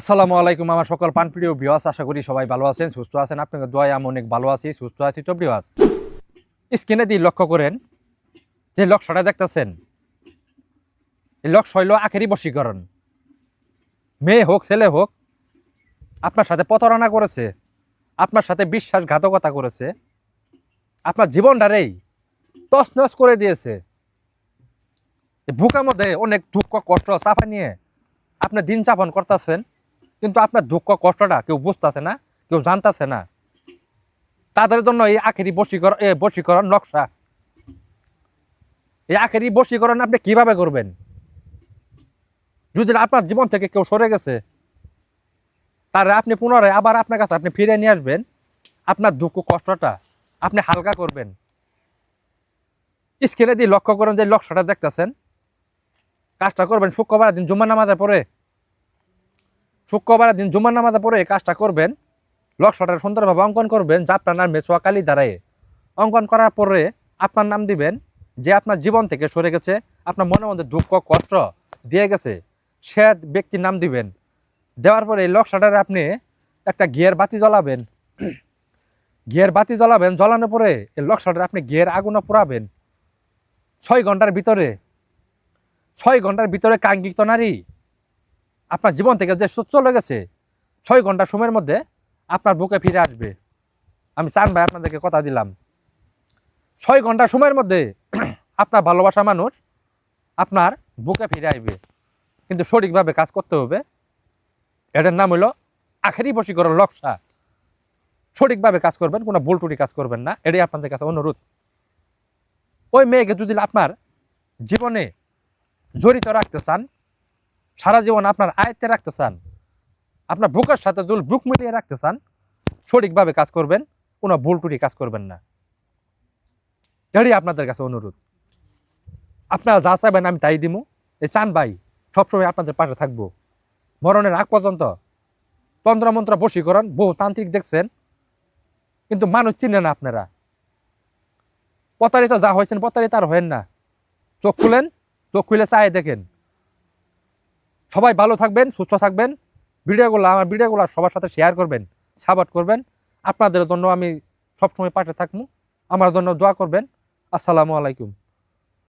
আসসালামু আলাইকুম আমার সকল পানপ্রিয় বিওয়াস আশা করি সবাই ভালো আছেন, সুস্থ আছেন। আপনাদের দোয়ায় আমি অনেক ভালো আছি, সুস্থ আছি। তো বিওয়াস স্ক্রিনে দিয়ে লক্ষ্য করেন, যে লক্ষ্যটা দেখতেছেন, এই লক্ষ্য হইল আখেরি বশীকরণ। মেয়ে হোক, ছেলে হোক, আপনার সাথে প্রতারণা করেছে, আপনার সাথে বিশ্বাসঘাতকতা করেছে, আপনার জীবনটারেই তছনছ করে দিয়েছে। বুকের মধ্যে অনেক দুঃখ, কষ্ট, চাপা নিয়ে আপনি দিন যাপন করতেছেন, কিন্তু আপনার দুঃখ, কষ্টটা কেউ বুঝতেছে না, কেউ জানতেছে না। তাদের জন্য এই আখেরি বশীকরণ বশীকরণ নকশা। এই আখেরি বশীকরণ আপনি কীভাবে করবেন? যদি আপনার জীবন থেকে কেউ সরে গেছে তারে আপনি পুনরায় আবার আপনার কাছে আপনি ফিরে নিয়ে আসবেন। আপনার দুঃখ, কষ্টটা আপনি হালকা করবেন। স্ক্রিনে দিয়ে লক্ষ্য করেন যে লক্ষ্যটা দেখতেছেন। কাজটা করবেন শুক্রবার দিন জুম্মা নামাজের পরে। শুক্রবার দিন জুম্মার নামাজে পড়ে এই কাজটা করবেন লক্ষ্যটা সুন্দরভাবে অঙ্কন করবেন যে আপনার নাম মেসোয়া কালী দাঁড়ায় অঙ্কন করার পরে আপনার নাম দিবেন, যে আপনার জীবন থেকে সরে গেছে, আপনার মনের মধ্যে দুঃখ, কষ্ট দিয়ে গেছে, সে ব্যক্তির নাম দিবেন। দেওয়ার পরে এই লক্ষ্যটারে আপনি একটা গিয়ার বাতি জ্বলাবেন। গিয়ার বাতি জ্বলাবেন, জ্বলানোর পরে এই লক্ষ্যটা আপনি গিয়ার আগুনও পোড়াবেন। ছয় ঘণ্টার ভিতরে ছয় ঘণ্টার ভিতরে কাঙ্ক্ষিত নারী আপনার জীবন থেকে যে চলে গেছে, ছয় ঘণ্টা সময়ের মধ্যে আপনার বুকে ফিরে আসবে। আমি চান ভাই আপনাদেরকে কথা দিলাম। ছয় ঘণ্টা সময়ের মধ্যে আপনার ভালোবাসা মানুষ আপনার বুকে ফিরে আসবে। কিন্তু সঠিকভাবে কাজ করতে হবে। এটার নাম হলো আখেরি বশীকরণ লক্ষ্যা সঠিকভাবে কাজ করবেন, কোনো ভুল টুটি কাজ করবেন না। এটাই আপনাদের কাছে অনুরোধ। ওই মেয়েকে যদি আপনার জীবনে জড়িত রাখতে চান, সারা জীবন আপনার আয়ত্তে রাখতে চান, আপনার বুকের সাথে যদি বুক মিলিয়ে রাখতে চান, সঠিকভাবে কাজ করবেন, কোনো ভুল টুটি কাজ করবেন না। এটাই আপনাদের কাছে অনুরোধ। আপনারা যা চাইবেন আমি তাই দিমু। এই চান ভাই, সবসময় আপনাদের পাশে থাকব। মরণের আগ পর্যন্ত তন্ত্র মন্ত্র বশীকরণ, বহু তান্ত্রিক দেখছেন, কিন্তু মানুষ চিনে না আপনারা। প্রতারিত যা হয়েছেন, প্রতারিত আর হয়েন না। চোখ খুলেন চোখ খুলে চায় দেখেন। সবাই ভালো থাকবেন, সুস্থ থাকবেন। ভিডিওগুলো আমার ভিডিওগুলো সবার সাথে শেয়ার করবেন সাপোর্ট করবেন। আপনাদের জন্য আমি সবসময় পাশে থাকব। আমার জন্য দোয়া করবেন। আসসালামু আলাইকুম।